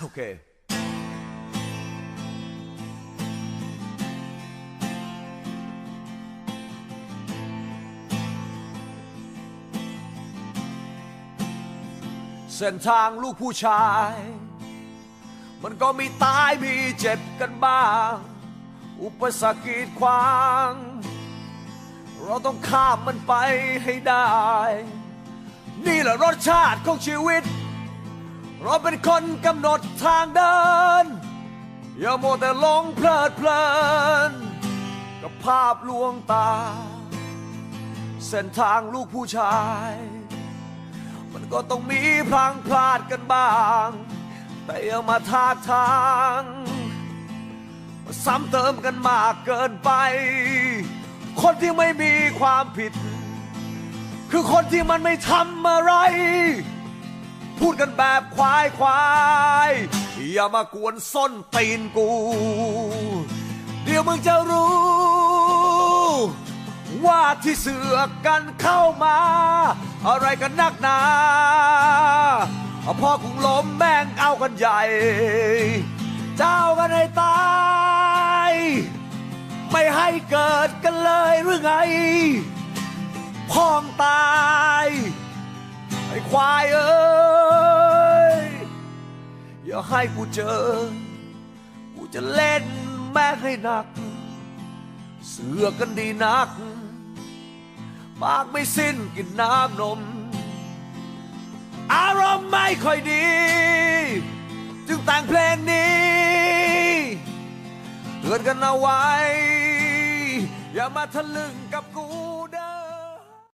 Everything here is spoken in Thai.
โอเคเส้นทางลูกผู้ชาย มันก็มีตายมีเจ็บกันบ้าง อุปสรรคกีดขวาง เราต้องข้ามมันไปให้ได้ นี่แหละรสชาติของชีวิต เราเป็นคนกำหนดทางเดิน อย่าโมวแต่หลงเพลิดเพลิน กับภาพลวงตา เส้นทางลูกผู้ชาย มันก็ต้องมีพลังพลาดกันบ้าง แต่อย่ามาทาทางมาซ้ำเติมกันมากเกินไป คนที่ไม่มีความผิด คือคนที่มันไม่ทำอะไร กันแบบควายควายอย่ามากวนส้นตีนกู เดี๋ยวมึงจะรู้ ว่าที่เสือกกันเข้ามา อะไรกันนักหนาพ่อคงล้มแม่งเอากันใหญ่ เจ้ากันให้ตาย ไม่ให้เกิดกันเลยหรือไง พ้องตาย ไอ้ควายเอ้ อย่าให้กูเจอ กูจะเล่นแม่งให้หนัก เสือกันดีนัก ปากไม่สิ้นกินน้ำนม อารมณ์ไม่ค่อยดี จึงแต่งเพลงนี้เตือนกันเอาไว้ อย่ามาทะลึ่งกับกู